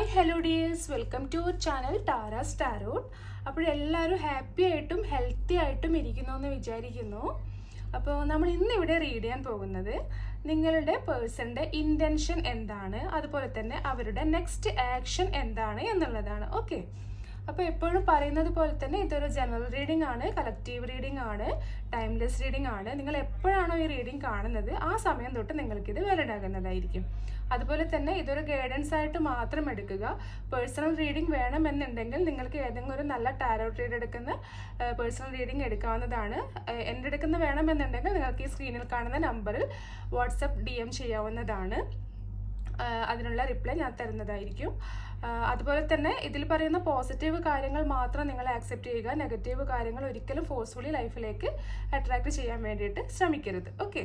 Hi hello dears welcome to our channel Tara സ്റ്റാരോട്ട് അപ്പോഴെല്ലാവരും happy ആയിട്ടും healthy ആയിട്ടും ഇരിക്കുന്നു എന്ന് വിചാരിക്കുന്നു. അപ്പോൾ നമ്മൾ ഇന്ന് ഇവിടെ റീഡ് ചെയ്യാൻ പോകുന്നത് നിങ്ങളുടെ പേഴ്സണിന്റെ ഇന്റൻഷൻ എന്താണ്? അതുപോലെ തന്നെ അവരുടെ നെക്സ്റ്റ് ആക്ഷൻ എന്താണ് എന്നുള്ളതാണ്. ഓക്കെ അപ്പോൾ എപ്പോഴും പറയുന്നത് പോലെ തന്നെ ഇതൊരു ജനറൽ റീഡിംഗ് ആണ് കളക്റ്റീവ് റീഡിംഗ് ആണ് ടൈംലെസ് റീഡിംഗ് ആണ്. നിങ്ങൾ എപ്പോഴാണോ ഈ റീഡിംഗ് കാണുന്നത് ആ സമയം തൊട്ട് നിങ്ങൾക്കിത് വാലിഡ് അതുപോലെ തന്നെ ഇതൊരു ഗൈഡൻസ് ആയിട്ട് മാത്രം എടുക്കുക. പേഴ്സണൽ റീഡിംഗ് വേണമെന്നുണ്ടെങ്കിൽ നിങ്ങൾക്ക് ഏതെങ്കിലും ഒരു നല്ല ടാരോട്ട് റീഡ് എടുക്കുന്ന പേഴ്സണൽ റീഡിംഗ് എടുക്കാവുന്നതാണ്. എന്റെ എടുക്കുന്ന വേണമെന്നുണ്ടെങ്കിൽ നിങ്ങൾക്ക് ഈ സ്ക്രീനിൽ കാണുന്ന നമ്പറിൽ വാട്സപ്പ് ഡി ചെയ്യാവുന്നതാണ്. അതിനുള്ള റിപ്ലൈ ഞാൻ തരുന്നതായിരിക്കും. അതുപോലെ തന്നെ ഇതിൽ പറയുന്ന പോസിറ്റീവ് കാര്യങ്ങൾ മാത്രം നിങ്ങൾ ആക്സെപ്റ്റ് ചെയ്യുക. നെഗറ്റീവ് കാര്യങ്ങൾ ഒരിക്കലും ഫോഴ്സ്ഫുള്ളി ലൈഫിലേക്ക് അട്രാക്റ്റ് ചെയ്യാൻ വേണ്ടിയിട്ട് ശ്രമിക്കരുത്. ഓക്കെ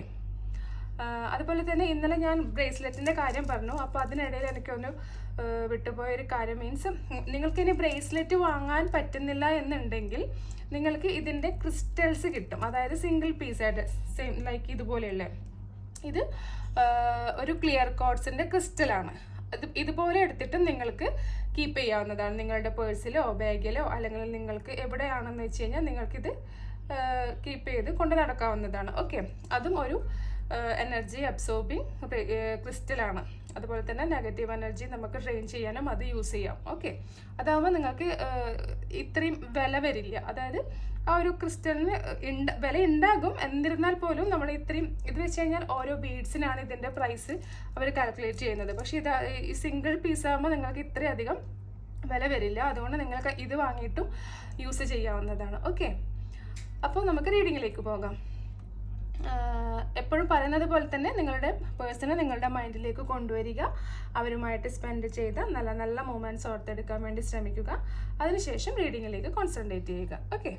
അതുപോലെ തന്നെ ഇന്നലെ ഞാൻ ബ്രേസ്ലെറ്റിന്റെ കാര്യം പറഞ്ഞു. അപ്പോൾ അതിനിടയിൽ എനിക്കൊന്ന് വിട്ടുപോയൊരു കാര്യം. മീൻസ് നിങ്ങൾക്ക് ഇനി ബ്രേസ്ലെറ്റ് വാങ്ങാൻ പറ്റുന്നില്ല എന്നുണ്ടെങ്കിൽ നിങ്ങൾക്ക് ഇതിന്റെ ക്രിസ്റ്റൽസ് കിട്ടും. അതായത് സിംഗിൾ പീസായിട്ട് സെയിം ലൈക്ക് ഇതുപോലെയുള്ള ഇത് ഒരു ക്ലിയർ കോഡ്സിന്റെ ക്രിസ്റ്റലാണ് ഇത് ഇതുപോലെ എടുത്തിട്ടും നിങ്ങൾക്ക് കീപ്പ് ചെയ്യാവുന്നതാണ്. നിങ്ങളുടെ പേഴ്സിലോ ബാഗിലോ അല്ലെങ്കിൽ നിങ്ങൾക്ക് എവിടെയാണെന്ന് വെച്ച് കഴിഞ്ഞാൽ നിങ്ങൾക്കിത് കീപ്പ് ചെയ്ത് കൊണ്ട് നടക്കാവുന്നതാണ്. ഓക്കെ അതും ഒരു എനർജി അബ്സോർബിങ് ക്രിസ്റ്റലാണ് അതുപോലെ തന്നെ നെഗറ്റീവ് എനർജി നമുക്ക് ഡ്രെയിൻ ചെയ്യാനും അത് യൂസ് ചെയ്യാം. ഓക്കെ അതാവുമ്പോൾ നിങ്ങൾക്ക് ഇത്രയും വില വരില്ല. അതായത് ആ ഒരു ക്രിസ്റ്റലിന് വില ഉണ്ടാകും എന്നിരുന്നാൽ പോലും നമ്മൾ ഇത്രയും ഇത് വെച്ച് കഴിഞ്ഞാൽ ഓരോ ബീഡ്സിനാണ് ഇതിന്റെ പ്രൈസ് അവർ കാൽക്കുലേറ്റ് ചെയ്യുന്നത്. പക്ഷേ ഇത് ഈ സിംഗിൾ പീസ് ആകുമ്പോൾ നിങ്ങൾക്ക് ഇത്രയധികം വില വരില്ല. അതുകൊണ്ട് നിങ്ങൾക്ക് ഇത് വാങ്ങിയിട്ടും യൂസ് ചെയ്യാവുന്നതാണ്. ഓക്കെ അപ്പോൾ നമുക്ക് റീഡിങ്ങിലേക്ക് പോകാം. എപ്പോഴും പറയുന്നത് പോലെ തന്നെ നിങ്ങളുടെ പേഴ്സണെ നിങ്ങളുടെ മൈൻഡിലേക്ക് കൊണ്ടുവരിക അവരുമായിട്ട് സ്പെൻഡ് ചെയ്ത് നല്ല നല്ല മൂമെന്റ്സ് ഓർത്തെടുക്കാൻ വേണ്ടി ശ്രമിക്കുക. അതിനുശേഷം റീഡിങ്ങിലേക്ക് കോൺസെൻട്രേറ്റ് ചെയ്യുക. Okay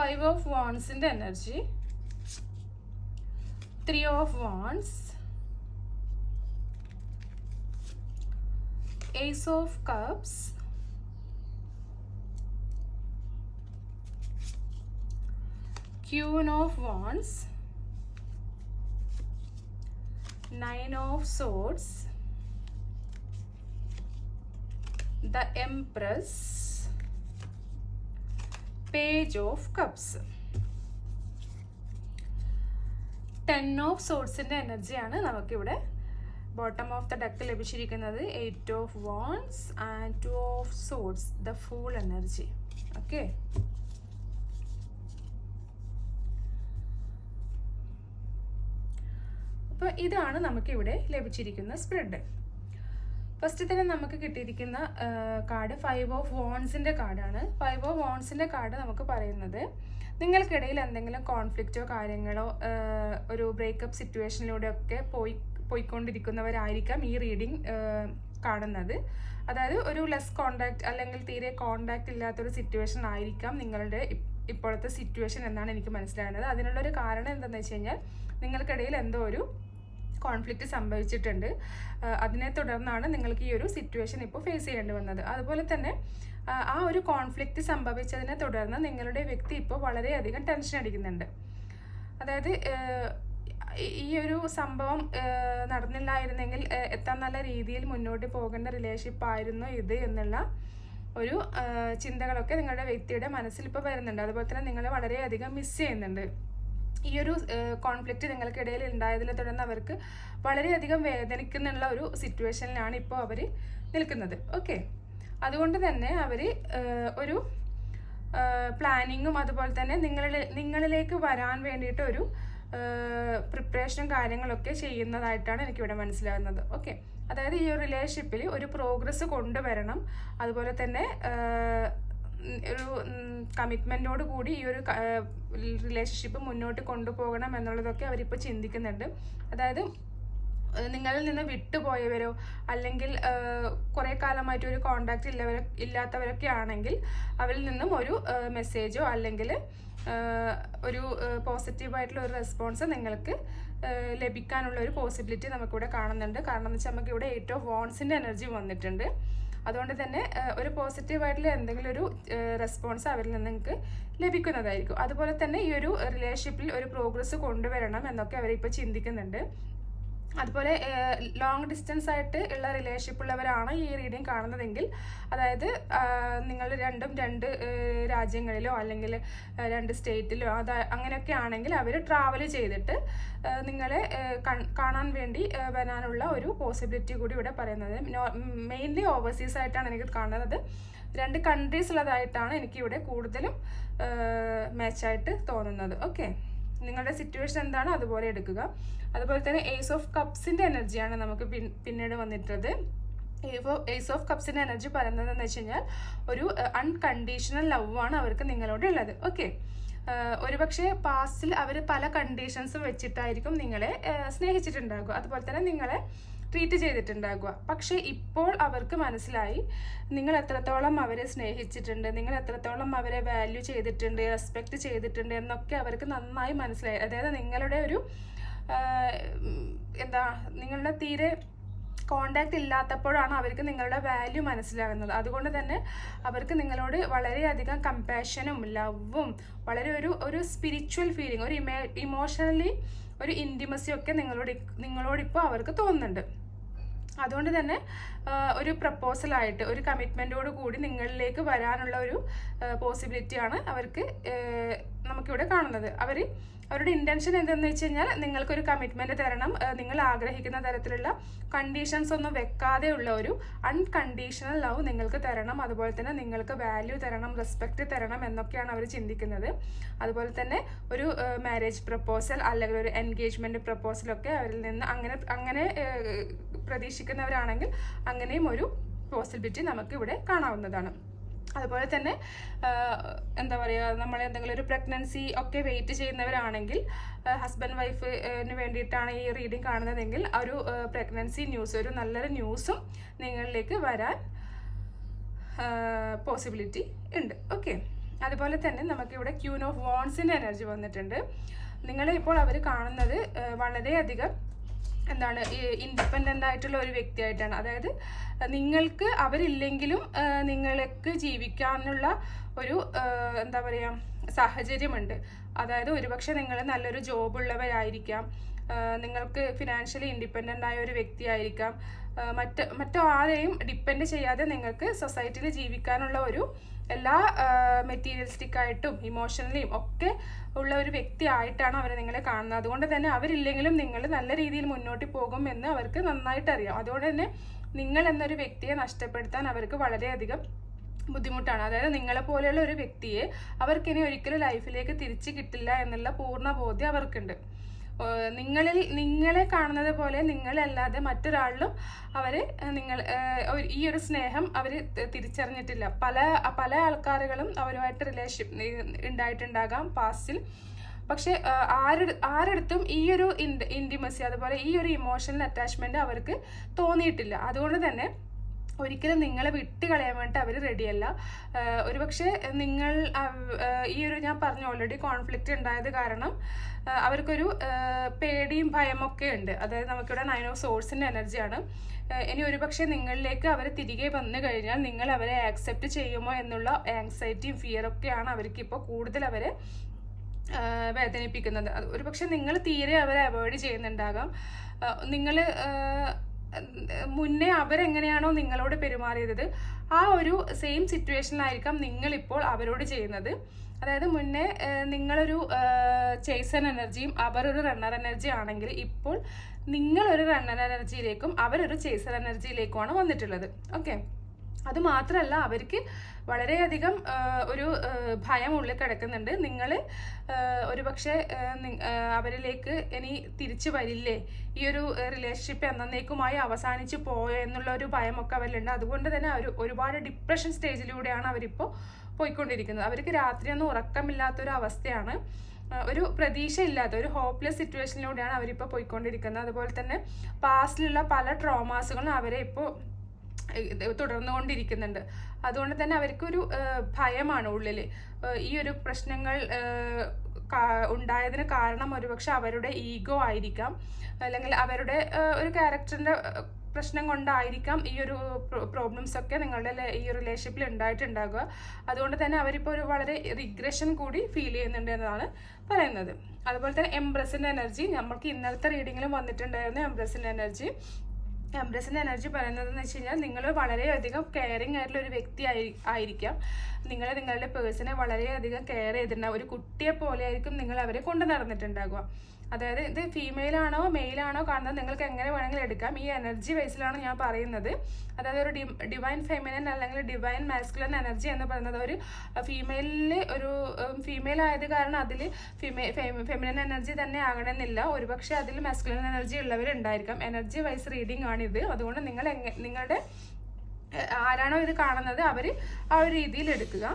five of വാൺസിന്റെ energy three of wands ace of cups queen of wands nine of swords the empress page of cups ten of സോഡ്സിന്റെ എനർജിയാണ് നമുക്കിവിടെ ബോട്ടം ഓഫ് ദ ഡക്ക് ലഭിച്ചിരിക്കുന്നത്. Eight of wands and two of swords the full energy okay അപ്പോൾ ഇതാണ് നമുക്കിവിടെ ലഭിച്ചിരിക്കുന്ന spread first തന്നെ നമുക്ക് കിട്ടിയിരിക്കുന്ന കാർഡ് ഫൈവ് ഓഫ് വോൺസിന്റെ കാർഡാണ് ഫൈവ് ഓഫ് വോൺസിന്റെ കാർഡ് നമുക്ക് പറയുന്നത് നിങ്ങൾക്കിടയിൽ എന്തെങ്കിലും കോൺഫ്ലിക്റ്റോ കാര്യങ്ങളോ ഒരു ബ്രേക്കപ്പ് സിറ്റുവേഷനിലൂടെയൊക്കെ പോയി പോയിക്കൊണ്ടിരിക്കുന്നവരായിരിക്കാം ഈ റീഡിംഗ് കാണുന്നത്. അതായത് ഒരു ലെസ് കോണ്ടാക്ട് അല്ലെങ്കിൽ തീരെ കോണ്ടാക്ട് ഇല്ലാത്തൊരു സിറ്റുവേഷൻ ആയിരിക്കാം നിങ്ങളുടെ ഇപ്പോഴത്തെ സിറ്റുവേഷൻ എന്നാണ് എനിക്ക് മനസ്സിലാകുന്നത്. അതിനുള്ളൊരു കാരണം എന്താണെന്ന് വെച്ച് കഴിഞ്ഞാൽ നിങ്ങൾക്കിടയിൽ എന്തോ ഒരു കോൺഫ്ലിക്റ്റ് സംഭവിച്ചിട്ടുണ്ട്. അതിനെ തുടർന്നാണ് നിങ്ങൾക്ക് ഈ ഒരു സിറ്റുവേഷൻ ഇപ്പോൾ ഫേസ് ചെയ്യേണ്ടി വന്നത്. അതുപോലെ തന്നെ ആ ഒരു കോൺഫ്ലിക്റ്റ് സംഭവിച്ചതിനെ തുടർന്ന് നിങ്ങളുടെ വ്യക്തി ഇപ്പോൾ വളരെയധികം ടെൻഷൻ അടിക്കുന്നുണ്ട്. അതായത് ഈ- ഒരു സംഭവം നടന്നില്ലായിരുന്നെങ്കിൽ എത്ര നല്ല രീതിയിൽ മുന്നോട്ട് പോകേണ്ട റിലേഷൻഷിപ്പ് ആയിരുന്നു ഇത് എന്നുള്ള ഒരു ചിന്തകളൊക്കെ നിങ്ങളുടെ വ്യക്തിയുടെ മനസ്സിൽ ഇപ്പോൾ വരുന്നുണ്ട്. അതുപോലെ തന്നെ നിങ്ങളെ വളരെയധികം മിസ് ചെയ്യുന്നുണ്ട്. ഈ ഒരു കോൺഫ്ലിക്റ്റ് നിങ്ങൾക്കിടയിൽ ഉണ്ടായതിനെ തുടർന്ന് അവർക്ക് വളരെയധികം വേദനിക്കുന്നുള്ള ഒരു സിറ്റുവേഷനിലാണ് ഇപ്പോൾ അവർ നിൽക്കുന്നത്. ഓക്കെ അതുകൊണ്ട് തന്നെ അവർ ഒരു പ്ലാനിങ്ങും അതുപോലെ തന്നെ നിങ്ങളിലെ നിങ്ങളിലേക്ക് വരാൻ വേണ്ടിയിട്ട് ഒരു പ്രിപ്പറേഷനും കാര്യങ്ങളൊക്കെ ചെയ്യുന്നതായിട്ടാണ് എനിക്കിവിടെ മനസ്സിലാകുന്നത്. ഓക്കെ അതായത് ഈ ഒരു റിലേഷൻഷിപ്പിൽ ഒരു പ്രോഗ്രസ് കൊണ്ടുവരണം. അതുപോലെ തന്നെ ഒരു കമ്മിറ്റ്മെന്റോട് കൂടി ഈ ഒരു റിലേഷൻഷിപ്പ് മുന്നോട്ട് കൊണ്ടുപോകണം എന്നുള്ളതൊക്കെ അവരിപ്പോൾ ചിന്തിക്കുന്നുണ്ട്. അതായത് നിങ്ങളിൽ നിന്ന് വിട്ടുപോയവരോ അല്ലെങ്കിൽ കുറേ കാലമായിട്ട് ഒരു കോണ്ടാക്റ്റ് ഇല്ലവര ഇല്ലാത്തവരൊക്കെ ആണെങ്കിൽ അവരിൽ നിന്നും ഒരു മെസ്സേജോ അല്ലെങ്കിൽ ഒരു പോസിറ്റീവായിട്ടുള്ള ഒരു റെസ്പോൺസ് നിങ്ങൾക്ക് ലഭിക്കാനുള്ള ഒരു പോസിബിലിറ്റി നമുക്കിവിടെ കാണുന്നുണ്ട്. കാരണം എന്ന് വെച്ചാൽ നമുക്കിവിടെ ഏറ്റവും വോൺസിന്റെ എനർജി വന്നിട്ടുണ്ട്. അതുകൊണ്ട് തന്നെ ഒരു പോസിറ്റീവായിട്ടുള്ള എന്തെങ്കിലും ഒരു റെസ്പോൺസ് അവരിൽ നിന്ന് നിങ്ങൾക്ക് ലഭിക്കുന്നതായിരിക്കും. അതുപോലെ തന്നെ ഈ ഒരു റിലേഷൻഷിപ്പിൽ ഒരു പ്രോഗ്രസ് കൊണ്ടുവരണം എന്നൊക്കെ അവരിപ്പോൾ ചിന്തിക്കുന്നുണ്ട്. അതുപോലെ ലോങ് ഡിസ്റ്റൻസ് ആയിട്ട് ഉള്ള റിലേഷൻഷിപ്പ് ഉള്ളവരാണ് ഈ റീഡിങ് കാണുന്നതെങ്കിൽ അതായത് നിങ്ങൾ രണ്ടും രണ്ട് രാജ്യങ്ങളിലോ അല്ലെങ്കിൽ രണ്ട് സ്റ്റേറ്റിലോ അത് അങ്ങനെയൊക്കെ ആണെങ്കിൽ അവർ ട്രാവൽ ചെയ്തിട്ട് നിങ്ങളെ കാണാൻ വേണ്ടി വരാനുള്ള ഒരു പോസിബിലിറ്റി കൂടി ഇവിടെ പറയുന്നത്. മെയിൻലി ഓവർസീസ് ആയിട്ടാണ് എനിക്ക് കാണുന്നത്. രണ്ട് കൺട്രീസ് ഉള്ളതായിട്ടാണ് എനിക്കിവിടെ കൂടുതലും മാച്ചായിട്ട് തോന്നുന്നത്. ഓക്കെ നിങ്ങളുടെ സിറ്റുവേഷൻ എന്താണോ അതുപോലെ എടുക്കുക. അതുപോലെ തന്നെ ഏസ് ഓഫ് കപ്സിന്റെ എനർജിയാണ് നമുക്ക് പിന്നീട് വന്നിട്ടുള്ളത്. ഏസ് ഓഫ് കപ്സിന്റെ എനർജി പറയുന്നത് എന്ന് വെച്ച് കഴിഞ്ഞാൽ ഒരു അൺകണ്ടീഷണൽ ലവ് ആണ് അവർക്ക് നിങ്ങളോട് ഉള്ളത്. ഓക്കെ ഒരുപക്ഷെ പാസ്റ്റിൽ അവർ പല കണ്ടീഷൻസും വെച്ചിട്ടായിരിക്കും നിങ്ങളെ സ്നേഹിച്ചിട്ടുണ്ടാകുക അതുപോലെ തന്നെ നിങ്ങളെ ട്രീറ്റ് ചെയ്തിട്ടുണ്ടാകുക. പക്ഷേ ഇപ്പോൾ അവർക്ക് മനസ്സിലായി നിങ്ങൾ എത്രത്തോളം അവരെ സ്നേഹിച്ചിട്ടുണ്ട് നിങ്ങൾ എത്രത്തോളം അവരെ വാല്യൂ ചെയ്തിട്ടുണ്ട് റെസ്പെക്റ്റ് ചെയ്തിട്ടുണ്ട് എന്നൊക്കെ അവർക്ക് നന്നായി മനസ്സിലായി. അതായത് നിങ്ങളുടെ ഒരു എന്താ നിങ്ങളുടെ തീരെ കോണ്ടാക്ട് ഇല്ലാത്തപ്പോഴാണ് അവർക്ക് നിങ്ങളുടെ വാല്യൂ മനസ്സിലാകുന്നത്. അതുകൊണ്ട് തന്നെ അവർക്ക് നിങ്ങളോട് വളരെയധികം കമ്പാഷനും ലവും വളരെ ഒരു ഒരു സ്പിരിച്വൽ ഫീലിംഗ് ഒരു ഇമേ ഇമോഷണലി ഒരു ഇന്റിമസി ഒക്കെ നിങ്ങളോട് നിങ്ങളോടിപ്പോൾ അവർക്ക് തോന്നുന്നുണ്ട്. അതുകൊണ്ട് തന്നെ ഒരു പ്രപ്പോസലായിട്ട് ഒരു കമ്മിറ്റ്മെന്റോട് കൂടി നിങ്ങളിലേക്ക് വരാനുള്ള ഒരു പോസിബിലിറ്റിയാണ് അവർക്ക് നമുക്കിവിടെ കാണുന്നത്. അവർ അവരുടെ ഇന്റൻഷൻ എന്തെന്ന് വെച്ച് കഴിഞ്ഞാൽ നിങ്ങൾക്കൊരു കമ്മിറ്റ്മെന്റ് തരണം. നിങ്ങൾ ആഗ്രഹിക്കുന്ന തരത്തിലുള്ള കണ്ടീഷൻസ് ഒന്നും വെക്കാതെ ഉള്ള ഒരു അൺകണ്ടീഷണൽ ലവ് നിങ്ങൾക്ക് തരണം. അതുപോലെ തന്നെ നിങ്ങൾക്ക് വാല്യൂ തരണം റെസ്പെക്റ്റ് തരണം എന്നൊക്കെയാണ് അവർ ചിന്തിക്കുന്നത്. അതുപോലെ തന്നെ ഒരു മാരേജ് പ്രപ്പോസൽ അല്ലെങ്കിൽ ഒരു എൻഗേജ്മെന്റ് പ്രപ്പോസലൊക്കെ അവരിൽ നിന്ന് അങ്ങനെ അങ്ങനെ പ്രതീക്ഷിക്കുന്നവരാണെങ്കിൽ അങ്ങനെയും ഒരു പോസിബിലിറ്റി നമുക്ക് ഇവിടെ കാണാവുന്നതാണ്. അതുപോലെ തന്നെ എന്താ പറയുക നമ്മൾ എന്തെങ്കിലും ഒരു പ്രഗ്നൻസി ഒക്കെ വെയിറ്റ് ചെയ്യുന്നവരാണെങ്കിൽ ഹസ്ബൻഡ് വൈഫിന് വേണ്ടിയിട്ടാണ് ഈ റീഡിങ് കാണുന്നതെങ്കിൽ ഒരു പ്രഗ്നൻസി ന്യൂസ് ഒരു നല്ലൊരു ന്യൂസും നിങ്ങളിലേക്ക് വരാൻ പോസിബിലിറ്റി ഉണ്ട്. ഓക്കെ അതുപോലെ തന്നെ നമുക്കിവിടെ ക്യൂൻ ഓഫ് വോൺസിന്റെ എനർജി വന്നിട്ടുണ്ട്. നിങ്ങളെ ഇപ്പോൾ അവർ കാണുന്നത് വളരെയധികം എന്താണ് ഇൻഡിപെൻഡന്റ് ആയിട്ടുള്ള ഒരു വ്യക്തിയായിട്ടാണ്. അതായത് നിങ്ങൾക്ക് അവരില്ലെങ്കിലും നിങ്ങൾക്ക് ജീവിക്കാനുള്ള ഒരു എന്താ പറയുക സാഹചര്യമുണ്ട്. അതായത് ഒരുപക്ഷെ നിങ്ങൾ നല്ലൊരു ജോബ് ഉള്ളവരായിരിക്കാം നിങ്ങൾക്ക് ഫിനാൻഷ്യലി ഇൻഡിപെൻഡന്റ് ആയ ഒരു വ്യക്തിയായിരിക്കാം മറ്റ് മറ്റോ ആരെയും ഡിപ്പെൻഡ് ചെയ്യാതെ നിങ്ങൾക്ക് സൊസൈറ്റിയിൽ ജീവിക്കാനുള്ള ഒരു എല്ലാ മെറ്റീരിയലിസ്റ്റിക് ആയിട്ടും ഇമോഷണലിയും ഒക്കെ ഉള്ള ഒരു വ്യക്തി ആയിട്ടാണ് അവർ നിങ്ങളെ കാണുന്നത്. അതുകൊണ്ട് തന്നെ അവരില്ലെങ്കിലും നിങ്ങൾ നല്ല രീതിയിൽ മുന്നോട്ട് പോകും എന്ന് അവർക്ക് നന്നായിട്ട് അറിയാം. അതുകൊണ്ട് തന്നെ നിങ്ങൾ എന്നൊരു വ്യക്തിയെ നഷ്ടപ്പെടുത്താൻ അവർക്ക് വളരെയധികം ബുദ്ധിമുട്ടാണ്. അതായത് നിങ്ങളെ പോലെയുള്ള ഒരു വ്യക്തിയെ അവർക്കിനി ഒരിക്കലും ലൈഫിലേക്ക് തിരിച്ചു കിട്ടില്ല എന്നുള്ള പൂർണ ബോധ്യം അവർക്കുണ്ട്. നിങ്ങളിൽ നിങ്ങളെ കാണുന്നത് പോലെ നിങ്ങളല്ലാതെ മറ്റൊരാളിലും അവർ നിങ്ങൾ ഈ ഒരു സ്നേഹം അവർ തിരിച്ചറിഞ്ഞിട്ടില്ല. പല പല ആൾക്കാരുകളും അവരുമായിട്ട് റിലേഷൻ ഉണ്ടായിട്ടുണ്ടാകാം പാസ്റ്റിൽ പക്ഷേ ആരുടെ ആരെടുത്തും ഈ ഒരു ഇന്റിമസി അതുപോലെ ഈ ഒരു ഇമോഷണൽ അറ്റാച്ച്മെന്റ് അവർക്ക് തോന്നിയിട്ടില്ല. അതുകൊണ്ട് തന്നെ ഒരിക്കലും നിങ്ങളെ വിട്ട് കളയാൻ വേണ്ടിയിട്ട് അവർ റെഡിയല്ല ഒരുപക്ഷെ നിങ്ങൾ ഈ ഒരു ഞാൻ പറഞ്ഞു ഓൾറെഡി കോൺഫ്ലിക്റ്റ് ഉണ്ടായത് കാരണം അവർക്കൊരു പേടിയും ഭയമൊക്കെ ഉണ്ട് അതായത് നമുക്കിവിടെ നയൻ ഓഫ് സോഴ്സിന്റെ എനർജിയാണ് ഇനി ഒരുപക്ഷെ നിങ്ങളിലേക്ക് അവർ തിരികെ വന്നു കഴിഞ്ഞാൽ നിങ്ങൾ അവരെ ആക്സെപ്റ്റ് ചെയ്യുമോ എന്നുള്ള ആങ്സൈറ്റിയും ഫിയറൊക്കെയാണ് അവർക്ക് ഇപ്പോൾ കൂടുതൽ അവരെ വേദനിപ്പിക്കുന്നത്. ഒരുപക്ഷെ നിങ്ങൾ തീരെ അവരെ അവോയ്ഡ് ചെയ്യുന്നുണ്ടാകാം. നിങ്ങൾ മുന്നേ അവരെങ്ങനെയാണോ നിങ്ങളോട് പെരുമാറിയത് ആ ഒരു സെയിം സിറ്റുവേഷനിലായിരിക്കാം നിങ്ങളിപ്പോൾ അവരോട് ചെയ്യുന്നത്. അതായത് മുന്നേ നിങ്ങളൊരു ചേസൺ എനർജിയും അവരൊരു റണ്ണർ എനർജി ആണെങ്കിൽ ഇപ്പോൾ നിങ്ങളൊരു റണ്ണർ എനർജിയിലേക്കും അവരൊരു ചേസർ എനർജിയിലേക്കുമാണ് വന്നിട്ടുള്ളത്. ഓക്കെ അത് മാത്രല്ല അവർക്ക് വളരെയധികം ഒരു ഭയം ഉള്ളിൽ കിടക്കുന്നുണ്ട്. നിങ്ങൾ ഒരുപക്ഷെ അവരിലേക്ക് ഇനി തിരിച്ചു വരില്ലേ? ഈ ഒരു റിലേഷൻഷിപ്പ് എന്നേക്കുമായി അവസാനിച്ചു പോയോ എന്നുള്ള ഒരു ഭയമൊക്കെ അവരിലുണ്ട്. അതുകൊണ്ട് തന്നെ അവർ ഒരുപാട് ഡിപ്രഷൻ സ്റ്റേജിലൂടെയാണ് അവരിപ്പോൾ പോയിക്കൊണ്ടിരിക്കുന്നത്. അവർക്ക് രാത്രിയൊന്നും ഉറക്കമില്ലാത്തൊരു അവസ്ഥയാണ് ഒരു പ്രതീക്ഷയില്ലാത്ത ഒരു ഹോപ്പ്ലെസ് സിറ്റുവേഷനിലൂടെയാണ് അവരിപ്പോൾ പോയിക്കൊണ്ടിരിക്കുന്നത്. അതുപോലെ തന്നെ പാസ്റ്റിലുള്ള പല ട്രോമാസുകളും അവരെ ഇപ്പോൾ തുടർന്നുകൊണ്ടിരിക്കുന്നുണ്ട്. അതുകൊണ്ട് തന്നെ അവർക്കൊരു ഭയമാണ് ഉള്ളിൽ ഈ ഒരു പ്രശ്നങ്ങൾ ഉണ്ടായതിന് കാരണം ഒരുപക്ഷെ അവരുടെ ഈഗോ ആയിരിക്കാം. അല്ലെങ്കിൽ അവരുടെ ഒരു ക്യാരക്ടറിന്റെ പ്രശ്നം കൊണ്ടായിരിക്കാം ഈ ഒരു പ്രോബ്ലംസ് ഒക്കെ നിങ്ങളുടെ ഈ റിലേഷൻഷിപ്പിൽ ഉണ്ടായിട്ടുണ്ടാകുക അതുകൊണ്ട് തന്നെ അവരിപ്പോൾ ഒരു വളരെ റിഗ്രഷൻ കൂടി ഫീൽ ചെയ്യുന്നുണ്ട് എന്നാണ് പറയുന്നത്. അതുപോലെ തന്നെ എംബ്രസിന്റെ എനർജി നമുക്ക് ഇന്നലത്തെ റീഡിങ്ങിലും വന്നിട്ടുണ്ടായിരുന്നു എംബ്രസിന്റെ എനർജി എംബ്രസിന്റെ എനർജി പറയുന്നത് എന്ന് വെച്ച് കഴിഞ്ഞാൽ നിങ്ങൾ വളരെയധികം കെയറിങ് ആയിട്ടുള്ള ഒരു വ്യക്തി ആയി ആയിരിക്കാം. നിങ്ങൾ നിങ്ങളുടെ പേഴ്സണെ വളരെയധികം കെയർ ചെയ്തിട്ടുണ്ടാവും. ഒരു കുട്ടിയെ പോലെ ആയിരിക്കും നിങ്ങൾ അവരെ കൊണ്ടു നടന്നിട്ടുണ്ടാകുക അതായത് ഇത് ഫീമെയിലാണോ മെയിലാണോ കാണുന്നത് നിങ്ങൾക്ക് എങ്ങനെ വേണമെങ്കിലും എടുക്കാം. ഈ എനർജി വൈസിലാണ് ഞാൻ പറയുന്നത്. അതായത് ഒരു ഡിവൈൻ ഫെമിനൻ അല്ലെങ്കിൽ ഡിവൈൻ മാസ്കുലൻ എനർജി എന്ന് പറയുന്നത് ഒരു ഫീമെയിലിൽ ഒരു ഫീമെയിൽ ആയത് കാരണം അതിൽ ഫിമെ ഫെമിനൻ എനർജി തന്നെ ആകണമെന്നില്ല. ഒരുപക്ഷെ അതിൽ മാസ്കുലൻ എനർജി ഉള്ളവരുണ്ടായിരിക്കാം. എനർജി വൈസ് റീഡിംഗ് ആണിത് അതുകൊണ്ട് നിങ്ങൾ എങ്ങനെ നിങ്ങളുടെ ആരാണോ ഇത് കാണുന്നത് അവർ ആ ഒരു രീതിയിൽ എടുക്കുക.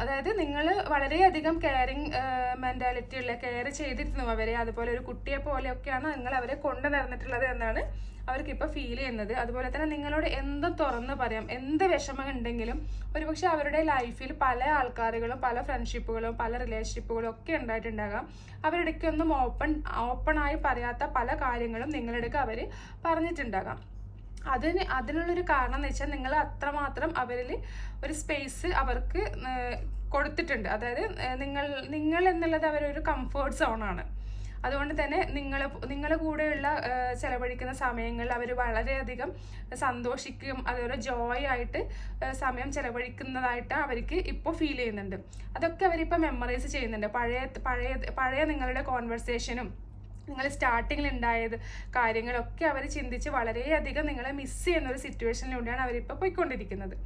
അതായത് നിങ്ങൾ വളരെയധികം കെയറിങ് മെന്റാലിറ്റി ഉള്ള കെയർ ചെയ്തിരുന്നു അവരെ. അതുപോലെ ഒരു കുട്ടിയെ പോലെയൊക്കെയാണ് നിങ്ങൾ അവരെ കൊണ്ടു നടന്നിട്ടുള്ളത് എന്നാണ് അവർക്ക് ഇപ്പോൾ ഫീൽ ചെയ്യുന്നത്. അതുപോലെ തന്നെ നിങ്ങളോട് എന്തും തുറന്ന് പറയാം. എന്ത് വിഷമം ഉണ്ടെങ്കിലും ഒരുപക്ഷെ അവരുടെ ലൈഫിൽ പല ആൾക്കാരുകളും പല ഫ്രണ്ട്ഷിപ്പുകളും പല റിലേഷൻഷിപ്പുകളും ഒക്കെ ഉണ്ടായിട്ടുണ്ടാകാം. അവരുടെയൊന്നും ഓപ്പൺ ഓപ്പണായി പറയാത്ത പല കാര്യങ്ങളും നിങ്ങളുടെയൊക്കെ അവർ പറഞ്ഞിട്ടുണ്ടാകാം. അതിന് അതിനുള്ളൊരു കാരണം എന്ന് വെച്ചാൽ നിങ്ങൾ അത്രമാത്രം അവരിൽ ഒരു സ്പേസ് അവർക്ക് കൊടുത്തിട്ടുണ്ട്. അതായത് നിങ്ങൾ നിങ്ങൾ എന്നുള്ളത് അവരൊരു കംഫേർട്ട് സോണാണ് അതുകൊണ്ട് തന്നെ നിങ്ങൾ നിങ്ങളുടെ കൂടെയുള്ള ചിലവഴിക്കുന്ന സമയങ്ങളിൽ അവർ വളരെയധികം സന്തോഷിക്കും. അതുപോലെ ജോയ് ആയിട്ട് സമയം ചിലവഴിക്കുന്നതായിട്ട് അവർക്ക് ഇപ്പോൾ ഫീൽ ചെയ്യുന്നുണ്ട്. അതൊക്കെ അവരിപ്പോൾ മെമ്മറൈസ് ചെയ്യുന്നുണ്ട്. പഴയ പഴയ പഴയ നിങ്ങളുടെ കോൺവെർസേഷനും നിങ്ങൾ സ്റ്റാർട്ടിങ്ങിൽ ഉണ്ടായത് കാര്യങ്ങളൊക്കെ അവർ ചിന്തിച്ച് വളരെയധികം നിങ്ങളെ മിസ് ചെയ്യുന്ന ഒരു സിറ്റുവേഷനിലൂടെയാണ് അവരിപ്പോൾ പോയിക്കൊണ്ടിരിക്കുന്നത്.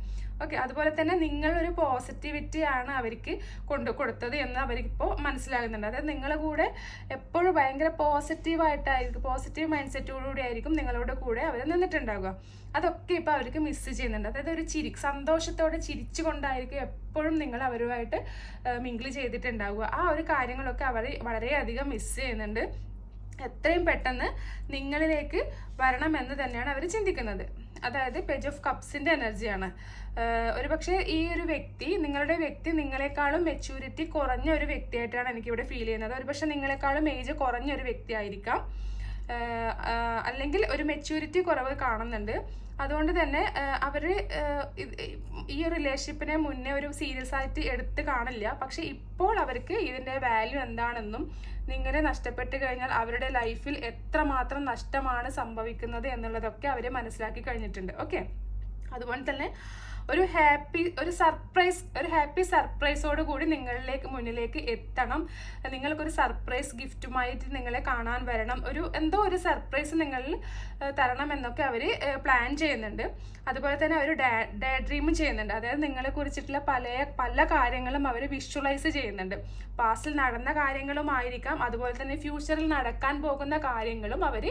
ഓക്കെ അതുപോലെ തന്നെ നിങ്ങളൊരു പോസിറ്റിവിറ്റിയാണ് അവർക്ക് കൊണ്ടു കൊടുത്തത് എന്ന് അവർക്കിപ്പോൾ മനസ്സിലാകുന്നുണ്ട്. അതായത് നിങ്ങളുടെ കൂടെ എപ്പോഴും ഭയങ്കര പോസിറ്റീവായിട്ടായിരിക്കും പോസിറ്റീവ് മൈൻഡ് സെറ്റോടുകൂടി ആയിരിക്കും നിങ്ങളുടെ കൂടെ അവർ നിന്നിട്ടുണ്ടാവുക. അതൊക്കെ ഇപ്പോൾ അവർക്ക് മിസ് ചെയ്യുന്നുണ്ട്. അതായത് ഒരു ചിരി സന്തോഷത്തോടെ ചിരിച്ചുകൊണ്ടായിരിക്കും എപ്പോഴും നിങ്ങൾ അവരുമായിട്ട് മിങ്കിൾ ചെയ്തിട്ടുണ്ടാവുക. ആ ഒരു കാര്യങ്ങളൊക്കെ അവർ വളരെയധികം മിസ് ചെയ്യുന്നുണ്ട്. എത്രയും പെട്ടെന്ന് നിങ്ങളിലേക്ക് വരണമെന്ന് തന്നെയാണ് അവർ ചിന്തിക്കുന്നത്. അതായത് പേജ് ഓഫ് കപ്സിന്റെ എനർജിയാണ്. ഒരുപക്ഷെ ഈ ഒരു വ്യക്തി നിങ്ങളുടെ വ്യക്തി നിങ്ങളെക്കാളും മെച്യൂരിറ്റി കുറഞ്ഞ ഒരു വ്യക്തിയായിട്ടാണ് എനിക്കിവിടെ ഫീൽ ചെയ്യുന്നത്. ഒരുപക്ഷെ നിങ്ങളെക്കാളും ഏജ് കുറഞ്ഞ ഒരു വ്യക്തി ആയിരിക്കാം ആഹ് ആഹ് അല്ലെങ്കിൽ ഒരു മെച്യൂരിറ്റി കുറവ് കാണുന്നുണ്ട്. അതുകൊണ്ട് തന്നെ അവർ ഈ റിലേഷൻഷിപ്പിനെ മുന്നേ ഒരു സീരിയസ് ആയിട്ട് എടുത്ത് കാണില്ല. പക്ഷെ ഇപ്പോൾ അവർക്ക് ഇതിന്റെ വാല്യൂ എന്താണെന്നും നിങ്ങളെ നഷ്ടപ്പെട്ട് കഴിഞ്ഞാൽ അവരുടെ ലൈഫിൽ എത്രമാത്രം നഷ്ടമാണ് സംഭവിക്കുന്നത് എന്നുള്ളതൊക്കെ അവർ മനസ്സിലാക്കി കഴിഞ്ഞിട്ടുണ്ട്. ഓക്കെ അതുപോലെ തന്നെ ഒരു ഹാപ്പി ഒരു സർപ്രൈസ് ഒരു ഹാപ്പി സർപ്രൈസോട് കൂടി നിങ്ങളിലേക്ക് മുന്നിലേക്ക് എത്തണം. നിങ്ങൾക്കൊരു സർപ്രൈസ് ഗിഫ്റ്റുമായിട്ട് നിങ്ങളെ കാണാൻ വരണം. ഒരു എന്തോ ഒരു സർപ്രൈസ് നിങ്ങൾ തരണം എന്നൊക്കെ അവർ പ്ലാൻ ചെയ്യുന്നുണ്ട്. അതുപോലെ തന്നെ അവർ ഡേ ഡ്രീം ചെയ്യുന്നുണ്ട്. അതായത് നിങ്ങളെ കുറിച്ചിട്ടുള്ള പല പല കാര്യങ്ങളും അവർ വിഷ്വലൈസ് ചെയ്യുന്നുണ്ട്. പാസ്റ്റിൽ നടന്ന കാര്യങ്ങളുമായിരിക്കാം അതുപോലെ തന്നെ ഫ്യൂച്ചറിൽ നടക്കാൻ പോകുന്ന കാര്യങ്ങളും അവർ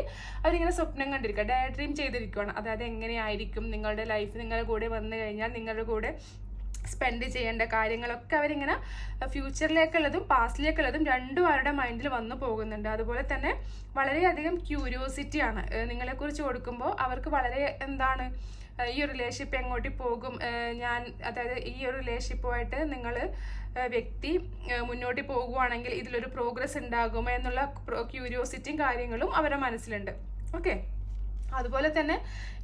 അവരിങ്ങനെ സ്വപ്നം കണ്ടിരിക്കുക. ഡേ ഡ്രീം ചെയ്തിരിക്കുകയാണ് അതായത് എങ്ങനെയായിരിക്കും നിങ്ങളുടെ ലൈഫ് നിങ്ങളുടെ കൂടെ വന്നു കഴിഞ്ഞാൽ നിങ്ങളുടെ കൂടെ സ്പെൻഡ് ചെയ്യേണ്ട കാര്യങ്ങളൊക്കെ അവരിങ്ങനെ ഫ്യൂച്ചറിലേക്കുള്ളതും പാസ്റ്റിലേക്കുള്ളതും രണ്ടും അവരുടെ മൈൻഡിൽ വന്നു പോകുന്നുണ്ട്. അതുപോലെ തന്നെ വളരെയധികം ക്യൂരിയോസിറ്റിയാണ് നിങ്ങളെക്കുറിച്ച് കൊടുക്കുമ്പോൾ അവർക്ക് വളരെ എന്താണ് ഈ ഒരു റിലേഷൻഷിപ്പ് എങ്ങോട്ട് പോകും? ഞാൻ അതായത് ഈ ഒരു റിലേഷൻഷിപ്പുമായിട്ട് നിങ്ങൾ വ്യക്തി മുന്നോട്ട് പോകുവാണെങ്കിൽ ഇതിലൊരു പ്രോഗ്രസ് ഉണ്ടാകുമോ എന്നുള്ള ക്യൂരിയോസിറ്റിയും കാര്യങ്ങളും അവരുടെ മനസ്സിലുണ്ട്. ഓക്കെ അതുപോലെ തന്നെ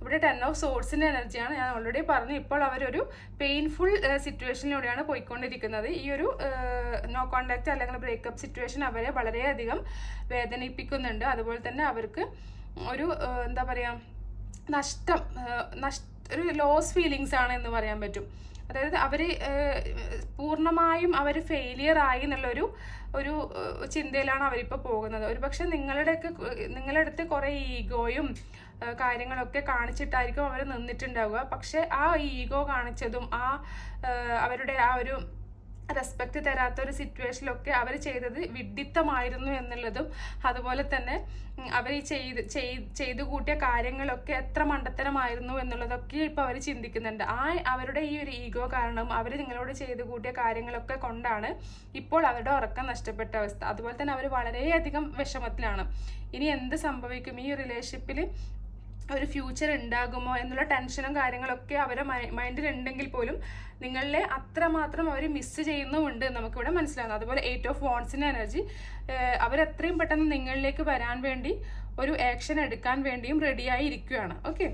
ഇവിടെ ടെൻ ഓഫ് സോഴ്സിന്റെ എനർജിയാണ് ഞാൻ ഓൾറെഡി പറഞ്ഞു. ഇപ്പോൾ അവരൊരു പെയിൻഫുൾ സിറ്റുവേഷനിലൂടെയാണ് പോയിക്കൊണ്ടിരിക്കുന്നത്. ഈ ഒരു നോ കോണ്ടാക്ട് അല്ലെങ്കിൽ ബ്രേക്കപ്പ് സിറ്റുവേഷൻ അവരെ വളരെയധികം വേദനിപ്പിക്കുന്നുണ്ട്. അതുപോലെ തന്നെ അവർക്ക് ഒരു എന്താ പറയുക നഷ്ടം ഒരു ലോസ് ഫീലിങ്സ് ആണ് എന്ന് പറയാൻ പറ്റും. അതായത് അവർ പൂർണമായും അവർ ഫെയിലിയർ ആയി എന്നുള്ളൊരു ഒരു ചിന്തയിലാണ് അവരിപ്പോൾ പോകുന്നത്. ഒരു പക്ഷെ നിങ്ങളുടെയൊക്കെ നിങ്ങളുടെ അടുത്ത് കുറേ ഈഗോയും കാര്യങ്ങളൊക്കെ കാണിച്ചിട്ടായിരിക്കും അവർ നിന്നിട്ടുണ്ടാവുക. പക്ഷെ ആ ഈഗോ കാണിച്ചതും ആ അവരുടെ ആ ഒരു റെസ്പെക്റ്റ് തരാത്ത ഒരു സിറ്റുവേഷനിലൊക്കെ അവർ ചെയ്തത് വിഡിത്തമായിരുന്നു എന്നുള്ളതും അതുപോലെ തന്നെ അവർ ഈ ചെയ്ത് ചെയ്- ചെയ്തു കൂട്ടിയ കാര്യങ്ങളൊക്കെ എത്ര മണ്ടത്തരമായിരുന്നു എന്നുള്ളതൊക്കെ ഇപ്പം അവർ ചിന്തിക്കുന്നുണ്ട്. ആ അവരുടെ ഈ ഒരു ഈഗോ കാരണം അവർ നിങ്ങളോട് ചെയ്തു കൂട്ടിയ കാര്യങ്ങളൊക്കെ കൊണ്ടാണ് ഇപ്പോൾ അവരുടെ ഉറക്കം നഷ്ടപ്പെട്ട അവസ്ഥ. അതുപോലെ തന്നെ അവർ വളരെയധികം വിഷമത്തിലാണ്. ഇനി എന്ത് സംഭവിക്കും? ഈ റിലേഷൻഷിപ്പിൽ ഒരു ഫ്യൂച്ചർ ഉണ്ടാകുമോ എന്നുള്ള ടെൻഷനും കാര്യങ്ങളൊക്കെ അവരെ മൈൻഡിൽ ഉണ്ടെങ്കിൽ പോലും നിങ്ങളെ അത്രമാത്രം അവർ മിസ് ചെയ്യുന്നുമുണ്ട് നമുക്കിവിടെ മനസ്സിലാകുന്നു അതുപോലെ എയ്റ്റ് ഓഫ് വോൺസിന്റെ എനർജി അവരെത്രയും പെട്ടെന്ന് നിങ്ങളിലേക്ക് വരാൻ വേണ്ടി ഒരു ആക്ഷൻ എടുക്കാൻ വേണ്ടിയും റെഡിയായി ഇരിക്കുകയാണ് ഓക്കെ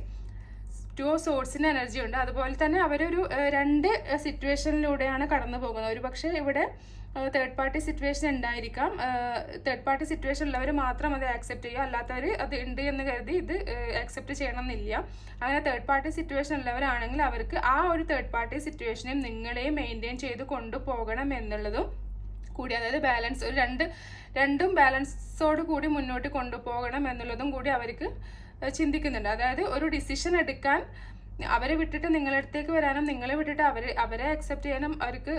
ടു സോഴ്സിന് എനർജി ഉണ്ട്. അതുപോലെ തന്നെ അവരൊരു രണ്ട് സിറ്റുവേഷനിലൂടെയാണ് കടന്നു പോകുന്നത്. ഒരു പക്ഷേ ഇവിടെ തേർഡ് പാർട്ടി സിറ്റുവേഷൻ ഉണ്ടായിരിക്കാം. തേർഡ് പാർട്ടി സിറ്റുവേഷൻ ഉള്ളവർ മാത്രം അത് ആക്സെപ്റ്റ് ചെയ്യുക. അല്ലാത്തവർ അത് ഉണ്ട് എന്ന് കരുതി ഇത് ആക്സെപ്റ്റ് ചെയ്യണം എന്നില്ല അങ്ങനെ തേർഡ് പാർട്ടി സിറ്റുവേഷൻ ഉള്ളവരാണെങ്കിൽ അവർക്ക് ആ ഒരു തേർഡ് പാർട്ടി സിറ്റുവേഷനെയും നിങ്ങളെയും മെയിന്റെയിൻ ചെയ്ത് കൊണ്ടുപോകണം എന്നുള്ളതും കൂടി അതായത് ബാലൻസ് ഒരു രണ്ട് രണ്ടും ബാലൻസോട് കൂടി മുന്നോട്ട് കൊണ്ടുപോകണം എന്നുള്ളതും കൂടി അവർക്ക് ചിന്തിക്കുന്നുണ്ട്. അതായത് ഒരു ഡിസിഷൻ എടുക്കാൻ അവരെ വിട്ടിട്ട് നിങ്ങളുടെ അടുത്തേക്ക് വരാനും നിങ്ങളെ വിട്ടിട്ട് അവരെ അവരെ അക്സെപ്റ്റ് ചെയ്യാനും അവർക്ക്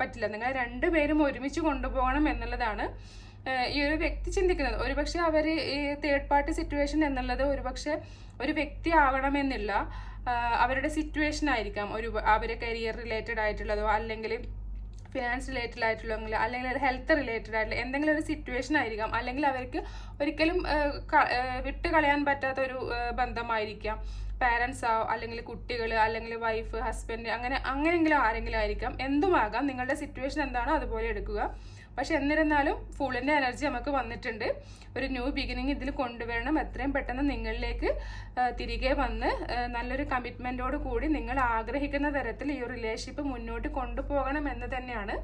പറ്റില്ല. നിങ്ങൾ രണ്ടുപേരും ഒരുമിച്ച് കൊണ്ടുപോകണം എന്നുള്ളതാണ് ഈ ഒരു വ്യക്തി ചിന്തിക്കുന്നത്. ഒരുപക്ഷെ അവർ ഈ തേർഡ് പാർട്ടി സിറ്റുവേഷൻ എന്നുള്ളത് ഒരുപക്ഷെ ഒരു വ്യക്തി ആവണമെന്നില്ല. അവരുടെ സിറ്റുവേഷൻ ആയിരിക്കാം. ഒരു അവരെ കരിയർ റിലേറ്റഡ് ആയിട്ടുള്ളതോ അല്ലെങ്കിൽ ഫിനാൻസ് റിലേറ്റഡ് ആയിട്ടുള്ള അല്ലെങ്കിൽ ഒരു ഹെൽത്ത് റിലേറ്റഡ് ആയിട്ടുള്ള എന്തെങ്കിലും ഒരു സിറ്റുവേഷൻ ആയിരിക്കാം. അല്ലെങ്കിൽ അവർക്ക് ഒരിക്കലും വിട്ട് കളയാൻ പറ്റാത്ത ഒരു ബന്ധമായിരിക്കാം. പാരൻസ് ആവും അല്ലെങ്കിൽ കുട്ടികൾ അല്ലെങ്കിൽ വൈഫ് ഹസ്ബൻഡ് അങ്ങനെ അങ്ങനെയെങ്കിലും ആരെങ്കിലും ആയിരിക്കാം. എന്തുമാകാം നിങ്ങളുടെ സിറ്റുവേഷൻ എന്താണോ അതുപോലെ എടുക്കുക. പക്ഷെ എന്നിരുന്നാലും ഫുള്ളിന്റെ എനർജി നമുക്ക് വന്നിട്ടുണ്ട്. ഒരു ന്യൂ ബിഗിനിങ് ഇതിൽ കൊണ്ടുവരണം. എത്രയും പെട്ടെന്ന് നിങ്ങളിലേക്ക് തിരികെ വന്ന് നല്ലൊരു കമ്മിറ്റ്മെന്റോട് കൂടി നിങ്ങൾ ആഗ്രഹിക്കുന്ന തരത്തിൽ ഈ റിലേഷൻഷിപ്പ് മുന്നോട്ട് കൊണ്ടുപോകണം എന്ന് തന്നെയാണ്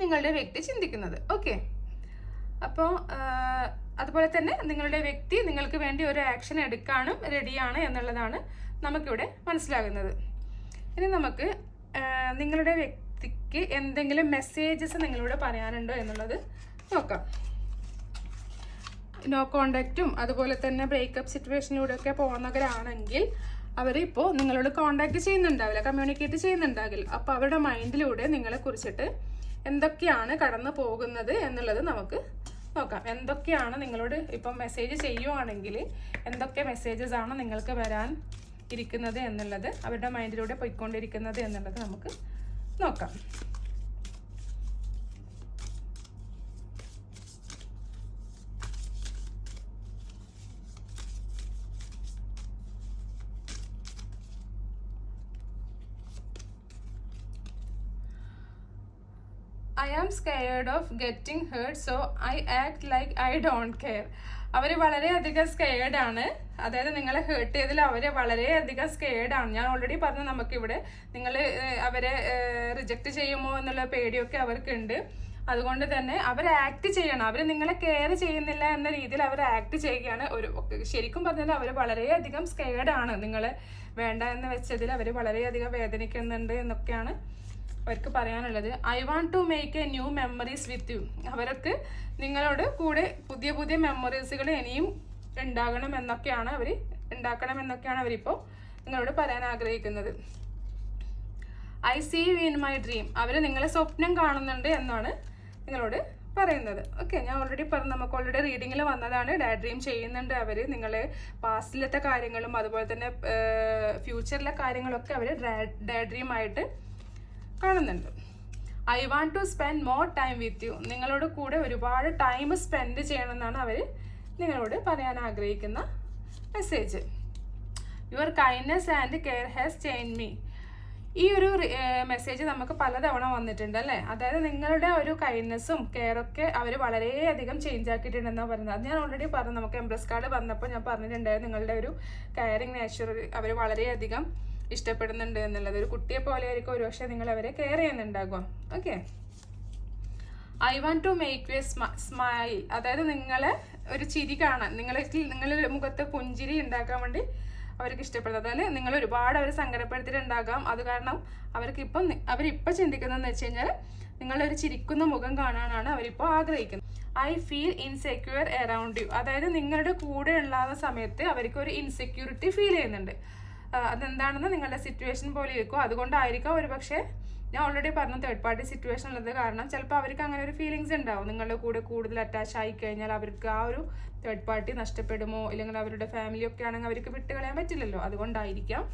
നിങ്ങളുടെ വ്യക്തി ചിന്തിക്കുന്നത്. ഓക്കെ അപ്പോൾ അതുപോലെ തന്നെ നിങ്ങളുടെ വ്യക്തി നിങ്ങൾക്ക് വേണ്ടി ഒരു ആക്ഷൻ എടുക്കാനും റെഡിയാണ് എന്നുള്ളതാണ് നമുക്കിവിടെ മനസ്സിലാകുന്നത്. ഇനി നമുക്ക് നിങ്ങളുടെ നിങ്ങളുടെ വ്യക്തിക്ക് എന്തെങ്കിലും മെസ്സേജസ് നിങ്ങളോട് പറയാനുണ്ടോ എന്നുള്ളത് നോക്കാം. നോ കോണ്ടാക്റ്റും അതുപോലെ തന്നെ ബ്രേക്കപ്പ് സിറ്റുവേഷനിലൂടെ ഒക്കെ പോകുന്നവരാണെങ്കിൽ അവർ ഇപ്പോൾ നിങ്ങളോട് കോണ്ടാക്ട് ചെയ്യുന്നുണ്ടാവില്ല കമ്മ്യൂണിക്കേറ്റ് ചെയ്യുന്നുണ്ടാകില്ല അപ്പോൾ അവരുടെ മൈൻഡിലൂടെ നിങ്ങളെ കുറിച്ചിട്ട് എന്തൊക്കെയാണ് കടന്നു പോകുന്നത് എന്നുള്ളത് നമുക്ക് നോക്കാം. എന്തൊക്കെയാണ് നിങ്ങളോട് ഇപ്പം മെസ്സേജ് ചെയ്യുവാണെങ്കിൽ എന്തൊക്കെ മെസ്സേജസ് ആണ് നിങ്ങൾക്ക് വരാൻ ഇരിക്കുന്നത് എന്നുള്ളത് അവരുടെ മൈൻഡിലൂടെ പോയിക്കൊണ്ടിരിക്കുന്നത് എന്നുള്ളത് നമുക്ക് നോക്കാം I am scared of getting heard so I act like I don't care അവർ വളരെയധികം സ്കെയർഡ് ആണ്. അതായത് നിങ്ങളെ ഹേർട്ട് ചെയ്തതിൽ അവർ വളരെയധികം സ്കെയർഡ് ആണ്. ഞാൻ ഓൾറെഡി പറഞ്ഞു നമുക്കിവിടെ നിങ്ങൾ അവരെ റിജക്റ്റ് ചെയ്യുമോ എന്നുള്ള പേടിയൊക്കെ അവർക്കുണ്ട്. അതുകൊണ്ട് തന്നെ അവർ ആക്ട് ചെയ്യണം. അവർ നിങ്ങളെ കെയർ ചെയ്യുന്നില്ല എന്ന രീതിയിൽ അവർ ആക്ട് ചെയ്യുകയാണ്. ഒരു ശരിക്കും പറഞ്ഞാൽ അവർ വളരെയധികം സ്കെയർഡ് ആണ്. നിങ്ങളെ വേണ്ട എന്ന് വെച്ചതിൽ അവർ വളരെയധികം വേദനിക്കുന്നുണ്ട് എന്നൊക്കെയാണ് അവർക്ക് പറയാനുള്ളത് I want to make a new memories with you അവർക്ക് നിങ്ങളോട് കൂടെ പുതിയ പുതിയ മെമ്മറീസുകൾ ഇനിയും ഉണ്ടാകണം എന്നൊക്കെയാണ് അവർ ഉണ്ടാക്കണം എന്നൊക്കെയാണ് അവരിപ്പോൾ നിങ്ങളോട് പറയാൻ ആഗ്രഹിക്കുന്നത്. I see you in my dream അവർ നിങ്ങളെ സ്വപ്നം കാണുന്നുണ്ട് എന്നാണ് നിങ്ങളോട് പറയുന്നത്. ഓക്കെ ഞാൻ ഓൾറെഡി പറഞ്ഞു നമുക്ക് ഓൾറെഡി റീഡിങ്ങിൽ വന്നതാണ്. ഡാഡ് ഡ്രീം ചെയ്യുന്നുണ്ട് അവർ നിങ്ങളെ പാസ്റ്റിലത്തെ കാര്യങ്ങളും അതുപോലെ തന്നെ ഫ്യൂച്ചറിലെ കാര്യങ്ങളൊക്കെ അവർ ഡാഡ് ഡ്രീം ആയിട്ട് കാണുന്നുണ്ട്. I want to spend more time with you നിങ്ങളോട് കൂടെ ഒരുപാട് ടൈം സ്പെൻഡ് ചെയ്യണമെന്നാണ് അവർ നിങ്ങളോട് പറയാൻ ആഗ്രഹിക്കുന്ന message your kindness and care has change me ഈ ഒരു മെസ്സേജ് നമുക്ക് പലതവണ വന്നിട്ടുണ്ട് അല്ലേ? അതായത് നിങ്ങളുടെ ഒരു കൈൻഡ്നെസ്സും കെയറൊക്കെ അവർ വളരെയധികം ചേഞ്ച് ആക്കിയിട്ടുണ്ടെന്നാണ് പറയുന്നത്. അത് ഞാൻ ഓൾറെഡി പറഞ്ഞു. നമുക്ക് എംബ്രസ് കാർഡ് വന്നപ്പോൾ ഞാൻ പറഞ്ഞിട്ടുണ്ടായിരുന്നു നിങ്ങളുടെ ഒരു കെയറിങ് നേച്ചർ അവർ വളരെയധികം ഇഷ്ടപ്പെടുന്നുണ്ട് എന്നുള്ളത്. ഒരു കുട്ടിയെ പോലെ ആയിരിക്കും ഒരുപക്ഷെ നിങ്ങൾ അവരെ care ചെയ്യുന്നുണ്ടാകുക. Okay I want to make you smile അതായത് നിങ്ങളെ ഒരു ചിരി കാണാൻ നിങ്ങളെ നിങ്ങളുടെ മുഖത്ത് പുഞ്ചിരി ഉണ്ടാക്കാൻ വേണ്ടി അവർക്ക് ഇഷ്ടപ്പെടുന്നത്. അതായത് നിങ്ങൾ ഒരുപാട് അവരെ സങ്കടപ്പെടുത്തിയിട്ടുണ്ടാകാം. അത് കാരണം അവർക്ക് ഇപ്പം അവരിപ്പോൾ ചിന്തിക്കുന്നതെന്ന് വെച്ച് കഴിഞ്ഞാൽ ഒരു ചിരിക്കുന്ന മുഖം കാണാനാണ് അവരിപ്പോൾ ആഗ്രഹിക്കുന്നത്. I feel insecure around you അതായത് നിങ്ങളുടെ കൂടെ ഉണ്ടാകുന്ന സമയത്ത് അവർക്ക് ഒരു ഇൻസെക്യൂരിറ്റി ഫീൽ ചെയ്യുന്നുണ്ട്. അതെന്താണെന്ന് നിങ്ങളുടെ സിറ്റുവേഷൻ പോലെ ഇരിക്കും. അതുകൊണ്ടായിരിക്കാം ഒരു പക്ഷേ ഞാൻ ഓൾറെഡി പറഞ്ഞു തേർഡ് പാർട്ടി സിറ്റുവേഷൻ ഉള്ളത് കാരണം ചിലപ്പോൾ അവർക്ക് അങ്ങനെ ഒരു ഫീലിങ്സ് ഉണ്ടാവും. നിങ്ങളുടെ കൂടെ കൂടുതൽ അറ്റാച്ച് ആയി കഴിഞ്ഞാൽ അവർക്ക് ആ ഒരു തേർഡ് പാർട്ടി നഷ്ടപ്പെടുമോ? ഇല്ലെങ്കിൽ അവരുടെ ഫാമിലി ഒക്കെ ആണെങ്കിൽ അവർക്ക് വിട്ടുകളയാൻ പറ്റില്ലല്ലോ. അതുകൊണ്ടായിരിക്കാം.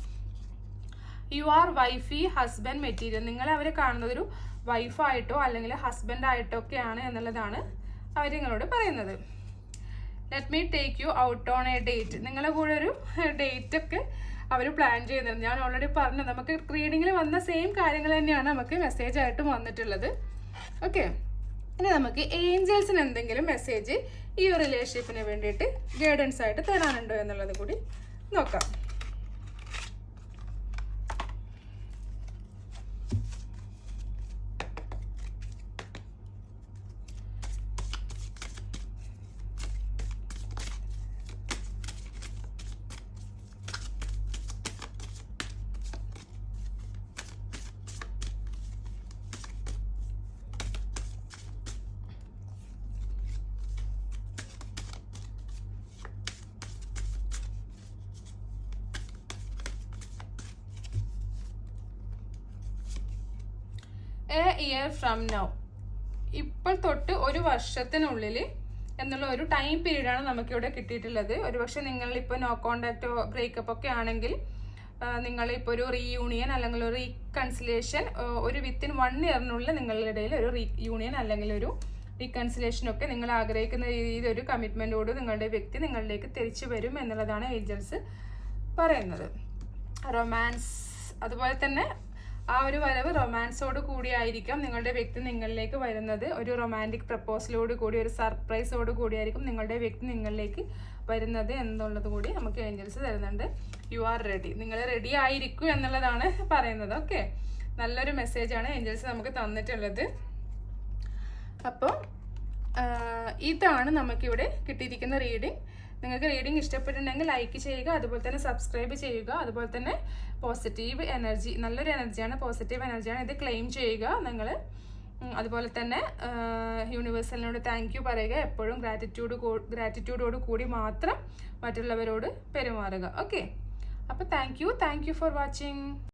You are wifey husband material നിങ്ങൾ അവരെ കാണുന്നത് ഒരു വൈഫായിട്ടോ അല്ലെങ്കിൽ ഹസ്ബൻഡായിട്ടോ ഒക്കെയാണ് എന്നുള്ളതാണ് അവർ നിങ്ങളോട് പറയുന്നത്. Let me take you out on a date നിങ്ങളുടെ കൂടെ ഒരു ഡേറ്റ് ഒക്കെ അവർ പ്ലാൻ ചെയ്യുന്നുണ്ട് ഞാൻ ഓൾറെഡി പറഞ്ഞു നമുക്ക് റീഡിങ്ങിൽ വന്ന സെയിം കാര്യങ്ങൾ തന്നെയാണ് നമുക്ക് മെസ്സേജ് ആയിട്ട് വന്നിട്ടുള്ളത്. ഓക്കെ ഇനി നമുക്ക് ഏഞ്ചൽസിന് എന്തെങ്കിലും മെസ്സേജ് ഈ ഒരു റിലേഷൻഷിപ്പിന് വേണ്ടിയിട്ട് ഗൈഡൻസ് ആയിട്ട് തരാനുണ്ടോ എന്നുള്ളത് കൂടി നോക്കാം എ ഇയർ ഫ്രം നൗ ഇപ്പോൾ തൊട്ട് ഒരു വർഷത്തിനുള്ളിൽ എന്നുള്ള ഒരു ടൈം പീരീഡാണ് നമുക്കിവിടെ കിട്ടിയിട്ടുള്ളത്. ഒരുപക്ഷെ നിങ്ങൾ ഇപ്പോൾ നോ കോണ്ടാക്റ്റോ ബ്രേക്കപ്പ് ഒക്കെ ആണെങ്കിൽ നിങ്ങൾ ഇപ്പോൾ ഒരു റീയൂണിയൻ അല്ലെങ്കിൽ ഒരു റീകൺസിലേഷൻ ഒരു വിത്തിൻ വൺ ഇയറിനുള്ളിൽ നിങ്ങളുടെ ഇടയിൽ ഒരു റീയൂണിയൻ അല്ലെങ്കിൽ ഒരു റീകൺസിലേഷനൊക്കെ നിങ്ങൾ ആഗ്രഹിക്കുന്ന രീതിയിൽ ഒരു കമ്മിറ്റ്മെന്റോട് നിങ്ങളുടെ വ്യക്തി നിങ്ങളിലേക്ക് തിരിച്ചു വരും എന്നുള്ളതാണ് ഏജൻസ് പറയുന്നത്. റൊമാൻസ് അതുപോലെ തന്നെ ആ ഒരു വരവ് റൊമാൻസോട് കൂടിയായിരിക്കാം നിങ്ങളുടെ വ്യക്തി നിങ്ങളിലേക്ക് വരുന്നത്. ഒരു റൊമാന്റിക് പ്രപ്പോസലോട് കൂടി ഒരു സർപ്രൈസോട് കൂടിയായിരിക്കും നിങ്ങളുടെ വ്യക്തി നിങ്ങളിലേക്ക് വരുന്നത് എന്നുള്ളത് കൂടി നമുക്ക് ഏഞ്ചൽസ് തരുന്നുണ്ട്. യു ആർ റെഡി നിങ്ങൾ റെഡി ആയിരിക്കും എന്നുള്ളതാണ് പറയുന്നത്. ഓക്കെ നല്ലൊരു മെസ്സേജാണ് ഏഞ്ചൽസ് നമുക്ക് തന്നിട്ടുള്ളത്. അപ്പോൾ ഇതാണ് നമുക്കിവിടെ കിട്ടിയിരിക്കുന്ന റീഡിംഗ് നിങ്ങൾക്ക് റീഡിംഗ് ഇഷ്ടപ്പെട്ടിട്ടുണ്ടെങ്കിൽ ലൈക്ക് ചെയ്യുക അതുപോലെ തന്നെ സബ്സ്ക്രൈബ് ചെയ്യുക അതുപോലെ തന്നെ പോസിറ്റീവ് എനർജി നല്ലൊരു എനർജിയാണ് പോസിറ്റീവ് എനർജിയാണ് ഇത് ക്ലെയിം ചെയ്യുക നിങ്ങൾ അതുപോലെ തന്നെ യൂണിവേഴ്സലിനോട് താങ്ക് യു പറയുക. എപ്പോഴും ഗ്രാറ്റിറ്റ്യൂഡ് ഗ്രാറ്റിറ്റ്യൂഡോട് കൂടി മാത്രം മറ്റുള്ളവരോട് പെരുമാറുക. ഓക്കെ അപ്പോൾ thank you thank you for watching